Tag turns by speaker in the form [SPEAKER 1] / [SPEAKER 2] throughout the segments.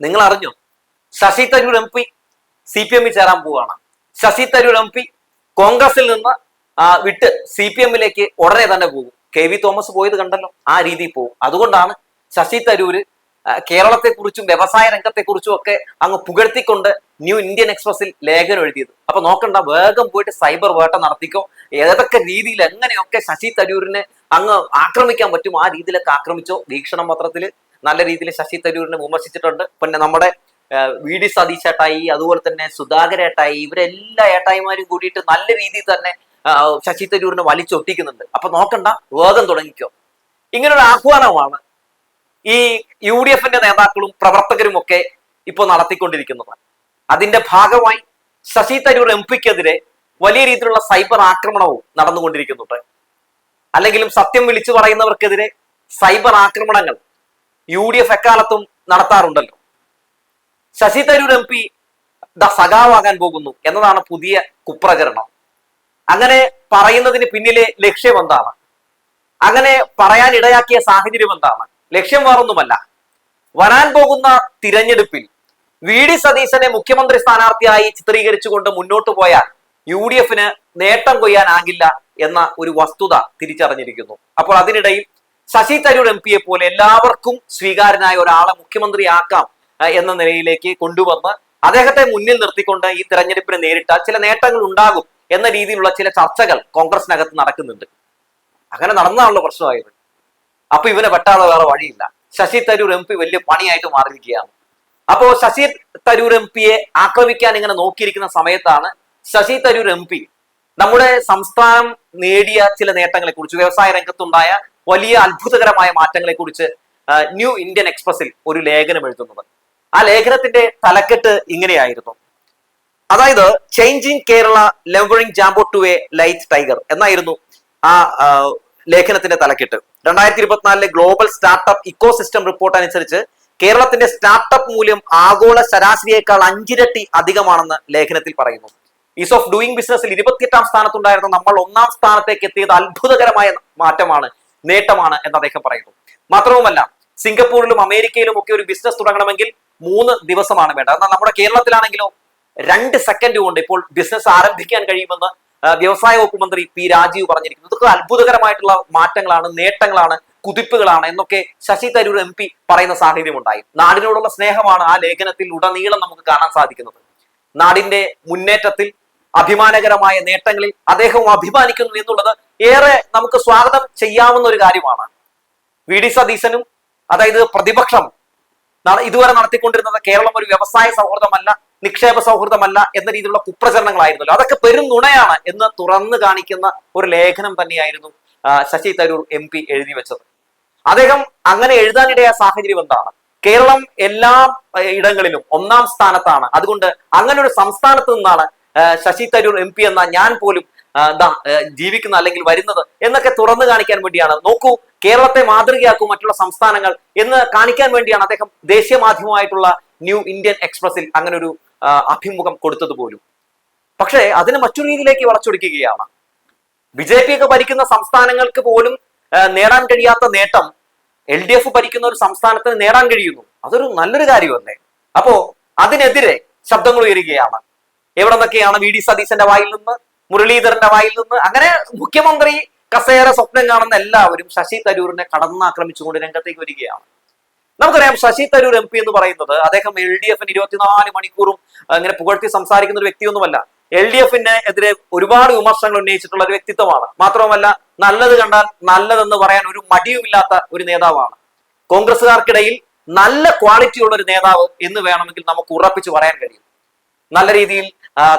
[SPEAKER 1] നിങ്ങൾ അറിഞ്ഞോ Shashi Tharoor M P C P എമ്മിൽ ചേരാൻ പോവുകയാണ് ശശി തരൂർ എം പി കോൺഗ്രസിൽ നിന്ന് വിട്ട് സി പി എമ്മിലേക്ക് ഉടനെ തന്നെ പോകും. കെ വി തോമസ് പോയത് കണ്ടല്ലോ ആ രീതിയിൽ പോകും. അതുകൊണ്ടാണ് ശശി തരൂര് കേരളത്തെക്കുറിച്ചും വ്യവസായ രംഗത്തെക്കുറിച്ചും ഒക്കെ അങ്ങ് പുകഴ്ത്തിക്കൊണ്ട് ന്യൂ ഇന്ത്യൻ എക്സ്പ്രസിൽ ലേഖനം എഴുതിയത്. അപ്പൊ നോക്കണ്ട വേഗം പോയിട്ട് സൈബർ വേട്ട നടത്തിക്കോ. ഏതൊക്കെ രീതിയിൽ എങ്ങനെയൊക്കെ ശശി തരൂരിനെ അങ്ങ് ആക്രമിക്കാൻ പറ്റും ആ രീതിയിലൊക്കെ ആക്രമിച്ചോ വീക്ഷണം പത്രത്തിൽ നല്ല രീതിയിൽ ശശി തരൂരിനെ വിമർശിച്ചിട്ടുണ്ട്. പിന്നെ നമ്മുടെ വി ഡി സതീശ് ഏട്ടായി അതുപോലെ തന്നെ സുധാകര ഏട്ടായി ഇവരെല്ലാ ഏട്ടായിമാരും കൂടിയിട്ട് നല്ല രീതിയിൽ തന്നെ ശശി തരൂരിനെ വലിച്ചൊട്ടിക്കുന്നുണ്ട്. അപ്പൊ നോക്കണ്ട വേഗം തുടങ്ങിക്കോ. ഇങ്ങനൊരു ആഹ്വാനമാണ് ഈ യു ഡി എഫിന്റെ നേതാക്കളും പ്രവർത്തകരും ഒക്കെ ഇപ്പോൾ നടത്തിക്കൊണ്ടിരിക്കുന്നത്. അതിന്റെ ഭാഗമായി ശശി തരൂർ എം പിക്കെതിരെ വലിയ രീതിയിലുള്ള സൈബർ ആക്രമണവും നടന്നുകൊണ്ടിരിക്കുന്നുണ്ട്. അല്ലെങ്കിലും സത്യം വിളിച്ചു പറയുന്നവർക്കെതിരെ സൈബർ ആക്രമണങ്ങൾ യു ഡി എഫ് എക്കാലത്തും നടത്താറുണ്ടല്ലോ. Shashi Tharoor M P the സഖാവാകാൻ പോകുന്നു എന്നതാണ് പുതിയ കുപ്രചരണം. അങ്ങനെ പറയുന്നതിന് പിന്നിലെ ലക്ഷ്യം എന്താണ്? അങ്ങനെ പറയാൻ ഇടയാക്കിയ സാഹചര്യം എന്താണ്? ലക്ഷ്യം വേറൊന്നുമല്ല. വരാൻ പോകുന്ന തിരഞ്ഞെടുപ്പിൽ വി ഡി സതീശനെ മുഖ്യമന്ത്രി സ്ഥാനാർത്ഥിയായി ചിത്രീകരിച്ചുകൊണ്ട് മുന്നോട്ട് പോയാൽ യു ഡി എഫിന് നേട്ടം കൊയ്യാനാകില്ല എന്ന ഒരു വസ്തുത തിരിച്ചറിഞ്ഞിരിക്കുന്നു. അപ്പോൾ അതിനിടയിൽ ശശി തരൂർ എം പിയെ പോലെ എല്ലാവർക്കും സ്വീകാരനായ ഒരാളെ മുഖ്യമന്ത്രിയാക്കാം എന്ന നിലയിലേക്ക് കൊണ്ടുവന്ന് അദ്ദേഹത്തെ മുന്നിൽ നിർത്തിക്കൊണ്ട് ഈ തെരഞ്ഞെടുപ്പിനെ നേരിട്ടാൽ ചില നേട്ടങ്ങൾ ഉണ്ടാകും എന്ന രീതിയിലുള്ള ചില ചർച്ചകൾ കോൺഗ്രസിനകത്ത് നടക്കുന്നുണ്ട്. അങ്ങനെ നടന്നാണല്ലോ പ്രശ്നമായത്. അപ്പൊ ഇവനെ വെട്ടാതെ വേറെ വഴിയില്ല. ശശി തരൂർ എം പി വലിയ പണിയായിട്ട് മാറിയിരിക്കുകയാണ്. അപ്പോ ശശി തരൂർ എം പിയെ ആക്രമിക്കാൻ ഇങ്ങനെ നോക്കിയിരിക്കുന്ന സമയത്താണ് ശശി തരൂർ എം പി നമ്മുടെ സംസ്ഥാനം നേടിയ ചില നേട്ടങ്ങളെ കുറിച്ച് വ്യവസായ രംഗത്തുണ്ടായ വലിയ അത്ഭുതകരമായ മാറ്റങ്ങളെ കുറിച്ച് ന്യൂ ഇന്ത്യൻ എക്സ്പ്രസിൽ ഒരു ലേഖനം എഴുതുന്നത്. ആ ലേഖനത്തിന്റെ തലക്കെട്ട് ഇങ്ങനെയായിരുന്നു. അതായത് changing Kerala levering jumbo to a light tiger എന്നായിരുന്നു ആ ആ, ലേഖനത്തിന്റെ തലക്കെട്ട്. രണ്ടായിരത്തി ഇരുപത്തിനാലിലെ ഗ്ലോബൽ സ്റ്റാർട്ടപ്പ് ഇക്കോസിസ്റ്റം റിപ്പോർട്ട് അനുസരിച്ച് കേരളത്തിന്റെ സ്റ്റാർട്ടപ്പ് മൂല്യം ആഗോള ശരാശരിയേക്കാൾ അഞ്ചിരട്ടി അധികമാണെന്ന് ലേഖനത്തിൽ പറയുന്നു. ഈസ് ഓഫ് ഡൂയിങ് ബിസിനസ്സിൽ ഇരുപത്തിയെട്ടാം സ്ഥാനത്തുണ്ടായിരുന്ന നമ്മൾ ഒന്നാം സ്ഥാനത്തേക്ക് എത്തിയത് അത്ഭുതകരമായ മാറ്റമാണ് നേട്ടമാണ് എന്ന് അദ്ദേഹം പറയുന്നു. മാത്രവുമല്ല സിംഗപ്പൂരിലും അമേരിക്കയിലും ഒക്കെ ഒരു ബിസിനസ് തുടങ്ങണമെങ്കിൽ മൂന്ന് ദിവസമാണ് വേണ്ടത്. എന്നാൽ നമ്മുടെ കേരളത്തിലാണെങ്കിലോ രണ്ട് സെക്കൻഡ് കൊണ്ട് ഇപ്പോൾ ബിസിനസ് ആരംഭിക്കാൻ കഴിയുമെന്ന് വ്യവസായ വകുപ്പ് മന്ത്രി പി രാജീവ് പറഞ്ഞിരിക്കുന്നു. ഇതൊക്കെ അത്ഭുതകരമായിട്ടുള്ള മാറ്റങ്ങളാണ് നേട്ടങ്ങളാണ് കുതിപ്പുകളാണ് എന്നൊക്കെ ശശി തരൂർ എം പി പറയുന്ന സാഹചര്യം ഉണ്ടായി നാടിനോടുള്ള സ്നേഹമാണ് ആ ലേഖനത്തിൽ ഉടനീളം നമുക്ക് കാണാൻ സാധിക്കുന്നത്. നാടിന്റെ മുന്നേറ്റത്തിൽ അഭിമാനകരമായ നേട്ടങ്ങളിൽ അദ്ദേഹവും അഭിമാനിക്കുന്നു എന്നുള്ളത് ഏറെ നമുക്ക് സ്വാഗതം ചെയ്യാവുന്ന ഒരു കാര്യമാണ്. വി ഡി സതീശനും അതായത് പ്രതിപക്ഷം ഇതുവരെ നടത്തിക്കൊണ്ടിരുന്നത് കേരളം ഒരു വ്യവസായ സൗഹൃദമല്ല നിക്ഷേപ സൗഹൃദമല്ല എന്ന രീതിയിലുള്ള കുപ്രചരണങ്ങളായിരുന്നല്ലോ. അതൊക്കെ പെരും നുണയാണ് എന്ന് തുറന്നു കാണിക്കുന്ന ഒരു ലേഖനം തന്നെയായിരുന്നു ശശി തരൂർ എം പി എഴുതി വെച്ചത്. അദ്ദേഹം അങ്ങനെ എഴുതാനിടയായ സാഹചര്യം എന്താണ്? കേരളം എല്ലാ ഇടങ്ങളിലും ഒന്നാം സ്ഥാനത്താണ്. അതുകൊണ്ട് അങ്ങനെ ഒരു സംസ്ഥാനത്ത് നിന്നാണ് ശശി തരൂർ എം പി എന്ന ഞാൻ പോലും ജീവിക്കുന്ന അല്ലെങ്കിൽ വരുന്നത് എന്നൊക്കെ തുറന്നു കാണിക്കാൻ വേണ്ടിയാണ്. നോക്കൂ കേരളത്തെ മാതൃകയാക്കും മറ്റുള്ള സംസ്ഥാനങ്ങൾ എന്ന് കാണിക്കാൻ വേണ്ടിയാണ് അദ്ദേഹം ദേശീയ മാധ്യമമായിട്ടുള്ള ന്യൂ ഇന്ത്യൻ എക്സ്പ്രസിൽ അങ്ങനെ ഒരു അഭിമുഖം കൊടുത്തത് പോലും. പക്ഷേ അതിനെ മറ്റൊരു രീതിയിലേക്ക് വളച്ചൊടിക്കുകയാണ്. ബി ജെ പി ഒക്കെ ഭരിക്കുന്ന സംസ്ഥാനങ്ങൾക്ക് പോലും നേടാൻ കഴിയാത്ത നേട്ടം എൽ ഡി എഫ് ഭരിക്കുന്ന ഒരു സംസ്ഥാനത്തിന് നേടാൻ കഴിയുന്നു. അതൊരു നല്ലൊരു കാര്യമല്ലേ? അപ്പോ അതിനെതിരെ ശബ്ദങ്ങൾ ഉയരുകയാണ്. എവിടെ നിന്നൊക്കെയാണ് വി ഡി സതീശന്റെ വായിൽ നിന്ന് മുരളീധരന്റെ വായിൽ നിന്ന്? അങ്ങനെ മുഖ്യമന്ത്രി കസേര സ്വപ്നം കാണുന്ന എല്ലാവരും ശശി തരൂരിനെ കടന്നാക്രമിച്ചുകൊണ്ട് രംഗത്തേക്ക് വരികയാണ്. നമുക്കറിയാം ശശി തരൂർ എം പി എന്ന് പറയുന്നത് അദ്ദേഹം എൽ ഡി എഫിന് ഇരുപത്തിനാല് മണിക്കൂറും ഇങ്ങനെ പുകഴ്ത്തി സംസാരിക്കുന്ന ഒരു വ്യക്തിയൊന്നുമല്ല. എൽ ഡി എഫിന് എതിരെ ഒരുപാട് വിമർശനങ്ങൾ ഉന്നയിച്ചിട്ടുള്ള ഒരു വ്യക്തിത്വമാണ്. മാത്രവുമല്ല നല്ലത് കണ്ടാൽ നല്ലതെന്ന് പറയാൻ ഒരു മടിയുമില്ലാത്ത ഒരു നേതാവാണ്. കോൺഗ്രസുകാർക്കിടയിൽ നല്ല ക്വാളിറ്റിയുള്ള ഒരു നേതാവ് എന്ന് വേണമെങ്കിൽ നമുക്ക് ഉറപ്പിച്ച് പറയാൻ കഴിയും. നല്ല രീതിയിൽ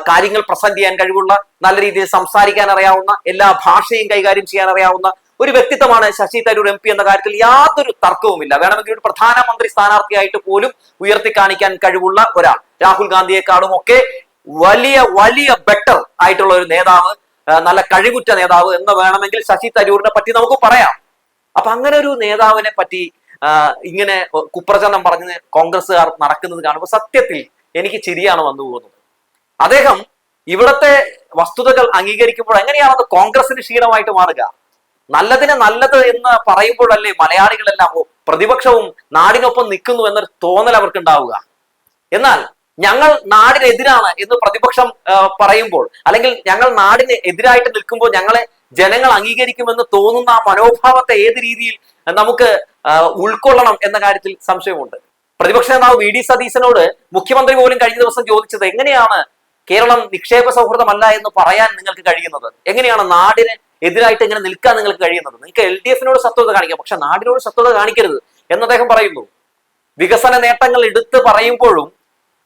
[SPEAKER 1] കാര്യങ്ങൾ പ്രസന്റ് ചെയ്യാൻ കഴിവുള്ള നല്ല രീതിയിൽ സംസാരിക്കാൻ അറിയാവുന്ന എല്ലാ ഭാഷയും കൈകാര്യം ചെയ്യാൻ അറിയാവുന്ന ഒരു വ്യക്തിത്വമാണ് ശശി തരൂർ എം പി എന്ന കാര്യത്തിൽ യാതൊരു തർക്കവുമില്ല. വേണമെങ്കിൽ ഒരു പ്രധാനമന്ത്രി സ്ഥാനാർത്ഥിയായിട്ട് പോലും ഉയർത്തി കാണിക്കാൻ കഴിവുള്ള ഒരാൾ. രാഹുൽ ഗാന്ധിയെക്കാളും ഒക്കെ വലിയ വലിയ ബെറ്റർ ആയിട്ടുള്ള ഒരു നേതാവ് നല്ല കഴിവുറ്റ നേതാവ് എന്ന് വേണമെങ്കിൽ ശശി തരൂരിനെ പറ്റി നമുക്ക് പറയാം. അപ്പൊ അങ്ങനെ ഒരു നേതാവിനെ പറ്റി ഇങ്ങനെ കുപ്രചരണം പറഞ്ഞ് കോൺഗ്രസ്സുകാർ നടക്കുന്നത് കാണുമ്പോൾ സത്യത്തിൽ എനിക്ക് ചിരിയാണ് വന്നു പോകുന്നത്. അദ്ദേഹം ഇവിടത്തെ വസ്തുതകൾ അംഗീകരിക്കുമ്പോൾ എങ്ങനെയാണത് കോൺഗ്രസിന് ക്ഷീണമായിട്ട് മാറുക? നല്ലതിനെ നല്ലത് എന്ന് പറയുമ്പോഴല്ലേ മലയാളികളെല്ലാം പ്രതിപക്ഷവും നാടിനൊപ്പം നിൽക്കുന്നു എന്നൊരു തോന്നൽ അവർക്ക് ഉണ്ടാവുക എന്നാൽ ഞങ്ങൾ നാടിനെതിരാണ് എന്ന് പ്രതിപക്ഷം പറയുമ്പോൾ അല്ലെങ്കിൽ ഞങ്ങൾ നാടിന് എതിരായിട്ട് നിൽക്കുമ്പോൾ ഞങ്ങളെ ജനങ്ങൾ അംഗീകരിക്കുമെന്ന് തോന്നുന്ന ആ മനോഭാവത്തെ ഏത് രീതിയിൽ നമുക്ക് ഉൾക്കൊള്ളണം എന്ന കാര്യത്തിൽ സംശയമുണ്ട്. പ്രതിപക്ഷ നേതാവ് വി ഡി സതീശനോട് മുഖ്യമന്ത്രി പോലും കഴിഞ്ഞ ദിവസം ചോദിച്ചത് എങ്ങനെയാണ് കേരളം നിക്ഷേപ സൗഹൃദമല്ല എന്ന് പറയാൻ നിങ്ങൾക്ക് കഴിയുന്നത്? എങ്ങനെയാണ് നാടിന് എതിരായിട്ട് ഇങ്ങനെ നിൽക്കാൻ നിങ്ങൾക്ക് കഴിയുന്നത്? നിങ്ങൾക്ക് എൽ ഡി എഫിനോട് സത്വത കാണിക്കാം. പക്ഷെ നാടിനോട് സത്വത കാണിക്കരുത് എന്ന് അദ്ദേഹം പറയുന്നു. വികസന നേട്ടങ്ങൾ എടുത്ത് പറയുമ്പോഴും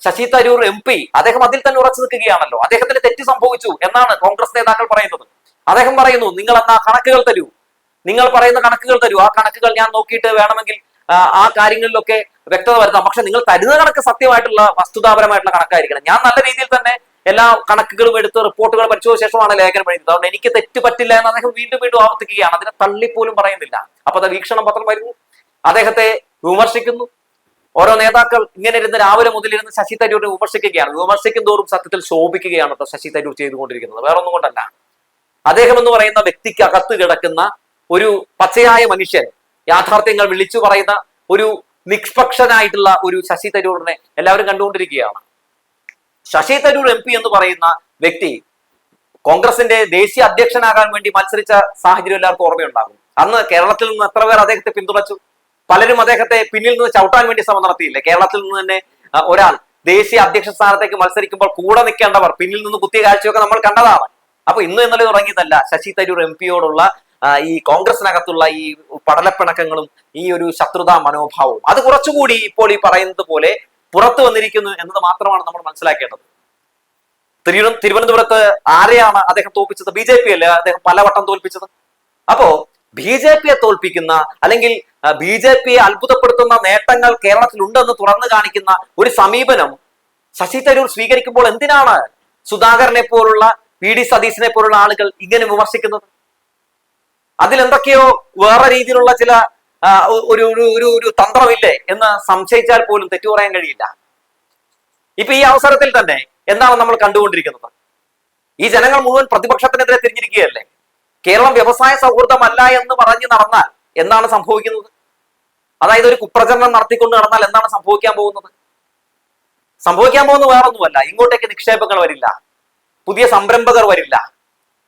[SPEAKER 1] ശശി തരൂർ എം പി അദ്ദേഹം അതിൽ തന്നെ ഉറച്ചു നിൽക്കുകയാണല്ലോ. അദ്ദേഹത്തിന് തെറ്റ് സംഭവിച്ചു എന്നാണ് കോൺഗ്രസ് നേതാക്കൾ പറയുന്നത്. അദ്ദേഹം പറയുന്നു നിങ്ങൾ എന്നാ കണക്കുകൾ തരൂ? നിങ്ങൾ പറയുന്ന കണക്കുകൾ തരൂ. ആ കണക്കുകൾ ഞാൻ നോക്കിയിട്ട് വേണമെങ്കിൽ ആ, കാര്യങ്ങളിലൊക്കെ വ്യക്തത വരുത്താം. പക്ഷെ നിങ്ങൾ തരുന്ന കണക്ക് സത്യമായിട്ടുള്ള വസ്തുതാപരമായിട്ടുള്ള കണക്കായിരിക്കണം. ഞാൻ നല്ല രീതിയിൽ തന്നെ എല്ലാ കണക്കുകളും എടുത്ത് റിപ്പോർട്ടുകൾ പരിശോധിച്ച ശേഷമാണ് ലേഖനം എഴുതുന്നത് അതുകൊണ്ട് എനിക്ക് തെറ്റ് പറ്റില്ല എന്ന് അദ്ദേഹം വീണ്ടും വീണ്ടും ആവർത്തിക്കുകയാണ്. അതിനെ തള്ളിപ്പോലും പറയുന്നില്ല. അപ്പൊ അത് വീക്ഷണം പത്രം വരുന്നു. അദ്ദേഹത്തെ വിമർശിക്കുന്നു. ഓരോ നേതാക്കൾ ഇങ്ങനെ ഇരുന്ന് രാവിലെ മുതലിരുന്ന് ശശി തരൂരിനെ വിമർശിക്കുകയാണ്. വിമർശിക്കും തോറും സത്യത്തിൽ ശോഭിക്കുകയാണ് കേട്ടോ ശശി തരൂർ ചെയ്തുകൊണ്ടിരിക്കുന്നത്. വേറെ ഒന്നും കൊണ്ടല്ല അദ്ദേഹം എന്ന് പറയുന്ന വ്യക്തിക്ക് അകത്ത് കിടക്കുന്ന ഒരു പച്ചയായ മനുഷ്യൻ യാഥാർത്ഥ്യങ്ങൾ വിളിച്ചു പറയുന്ന ഒരു നിഷ്പക്ഷനായിട്ടുള്ള ഒരു ശശി തരൂരിനെ എല്ലാവരും കണ്ടുകൊണ്ടിരിക്കുകയാണ്. ശശി തരൂർ എം പി എന്ന് പറയുന്ന വ്യക്തി കോൺഗ്രസിന്റെ ദേശീയ അധ്യക്ഷനാകാൻ വേണ്ടി മത്സരിച്ച സാഹചര്യം എല്ലാവർക്കും ഓർമ്മയുണ്ടാകും. അന്ന് കേരളത്തിൽ നിന്ന് എത്ര പേർ അദ്ദേഹത്തെ പിന്തുണച്ചു? പലരും അദ്ദേഹത്തെ പിന്നിൽ നിന്ന് ചവിട്ടാൻ വേണ്ടി ശ്രമം നടത്തിയില്ലേ? കേരളത്തിൽ നിന്ന് തന്നെ ഒരാൾ ദേശീയ അധ്യക്ഷ സ്ഥാനത്തേക്ക് മത്സരിക്കുമ്പോൾ കൂടെ നിൽക്കേണ്ടവർ പിന്നിൽ നിന്ന് കുത്തിയ കാഴ്ചയൊക്കെ നമ്മൾ കണ്ടതാണ്. അപ്പൊ ഇന്ന് ഇന്നലെ തുടങ്ങിയതല്ല ശശി തരൂർ എം പിയോടുള്ള ഈ കോൺഗ്രസിനകത്തുള്ള ഈ പടലപ്പിണക്കങ്ങളും ഈ ഒരു ശത്രുതാ മനോഭാവവും. അത് കുറച്ചുകൂടി ഇപ്പോൾ ഈ പറയുന്നത് പോലെ പുറത്തു വന്നിരിക്കുന്നു എന്നത് മാത്രമാണ് നമ്മൾ മനസ്സിലാക്കേണ്ടത്. തിരു തിരുവനന്തപുരത്ത് ആരെയാണ് അദ്ദേഹം തോൽപ്പിച്ചത്? ബി ജെ പി അല്ലേ അദ്ദേഹം പലവട്ടം തോൽപ്പിച്ചത്? അപ്പോ ബി ജെ പിയെ തോൽപ്പിക്കുന്ന അല്ലെങ്കിൽ ബി ജെ പിയെ അത്ഭുതപ്പെടുത്തുന്ന നേട്ടങ്ങൾ കേരളത്തിൽ ഉണ്ടെന്ന് തുറന്നു കാണിക്കുന്ന ഒരു സമീപനം ശശി തരൂർ സ്വീകരിക്കുമ്പോൾ എന്തിനാണ് സുധാകരനെ പോലുള്ള പി ഡി സതീശനെ പോലുള്ള ആളുകൾ ഇങ്ങനെ വിമർശിക്കുന്നത്? അതിലെന്തൊക്കെയോ വേറെ രീതിയിലുള്ള ചില ഒരു ഒരു ഒരു തന്ത്രമില്ലേ എന്ന് സംശയിച്ചാൽ പോലും തെറ്റു പറയാൻ കഴിയില്ല. ഇപ്പൊ ഈ അവസരത്തിൽ തന്നെ എന്താണ് നമ്മൾ കണ്ടുകൊണ്ടിരിക്കുന്നത്? ഈ ജനങ്ങൾ മുഴുവൻ പ്രതിപക്ഷത്തിനെതിരെ തിരിഞ്ഞിരിക്കുകയല്ലേ? കേരളം വ്യവസായ സൗഹൃദമല്ല എന്ന് പറഞ്ഞു നടന്നാൽ എന്താണ് സംഭവിക്കുന്നത്? അതായത് ഒരു കുപ്രചരണം നടത്തിക്കൊണ്ട് നടന്നാൽ എന്താണ് സംഭവിക്കാൻ പോകുന്നത്? സംഭവിക്കാൻ പോകുന്നത് വേറൊന്നുമല്ല. ഇങ്ങോട്ടേക്ക് നിക്ഷേപങ്ങൾ വരില്ല. പുതിയ സംരംഭകർ വരില്ല.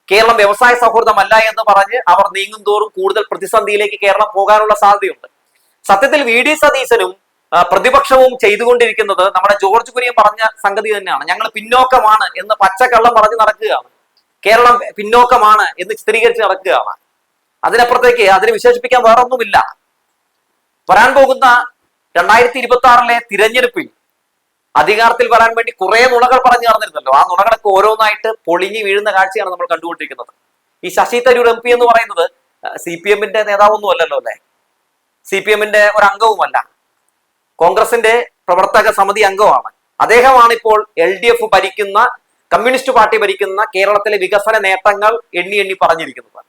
[SPEAKER 1] കേരളം വ്യവസായ സൗഹൃദമല്ല എന്ന് പറഞ്ഞ് അവർ നീങ്ങും തോറും കൂടുതൽ പ്രതിസന്ധിയിലേക്ക് കേരളം പോകാനുള്ള സാധ്യതയുണ്ട്. സത്യത്തിൽ വി ഡി സതീശനും പ്രതിപക്ഷവും ചെയ്തുകൊണ്ടിരിക്കുന്നത് നമ്മുടെ ജോർജ് കുര്യൻ പറഞ്ഞ സംഗതി തന്നെയാണ്. ഞങ്ങൾ പിന്നോക്കമാണ് എന്ന് പച്ചക്കള്ളം പറഞ്ഞ് നടക്കുകയാണ്. കേരളം പിന്നോക്കമാണ് എന്ന് ചിത്രീകരിച്ച് നടക്കുകയാണ്. അതിനപ്പുറത്തേക്ക് അതിനെ വിശേഷിപ്പിക്കാൻ വേറൊന്നുമില്ല. വരാൻ പോകുന്ന രണ്ടായിരത്തി ഇരുപത്തി ആറിലെ തിരഞ്ഞെടുപ്പിൽ അധികാരത്തിൽ വരാൻ വേണ്ടി കുറെ നുണകൾ പറഞ്ഞു നടന്നിരുന്നല്ലോ. ആ നുണകളൊക്കെ ഓരോന്നായിട്ട് പൊളിഞ്ഞു വീഴുന്ന കാഴ്ചയാണ് നമ്മൾ കണ്ടുകൊണ്ടിരിക്കുന്നത്. ഈ ശശി തരൂർ എം പി എന്ന് പറയുന്നത് സി പി എമ്മിന്റെ നേതാവൊന്നും അല്ലല്ലോ അല്ലെ? സി പി എമ്മിന്റെ ഒരു അംഗവുമല്ല കോൺഗ്രസിന്റെ പ്രവർത്തക സമിതി അംഗമാണ് അദ്ദേഹമാണ് ഇപ്പോൾ എൽ ഡി എഫ് ഭരിക്കുന്ന കമ്മ്യൂണിസ്റ്റ് പാർട്ടി ഭരിക്കുന്ന കേരളത്തിലെ വികസന നേട്ടങ്ങൾ എണ്ണി എണ്ണി പറഞ്ഞിരിക്കുന്നത്.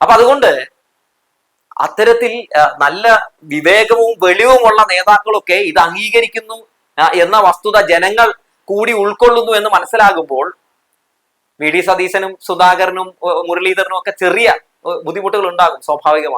[SPEAKER 1] അപ്പൊ അതുകൊണ്ട് അത്തരത്തിൽ നല്ല വിവേകവും വെളിവുമുള്ള നേതാക്കളൊക്കെ ഇത് അംഗീകരിക്കുന്നു എന്ന വസ്തുത ജനങ്ങൾ കൂടി ഉൾക്കൊള്ളുന്നു എന്ന് മനസ്സിലാകുമ്പോൾ വി ഡി സതീശനും സുധാകരനും മുരളീധരനും ഒക്കെ ചെറിയ ബുദ്ധിമുട്ടുകൾ ഉണ്ടാകും സ്വാഭാവികമാണ്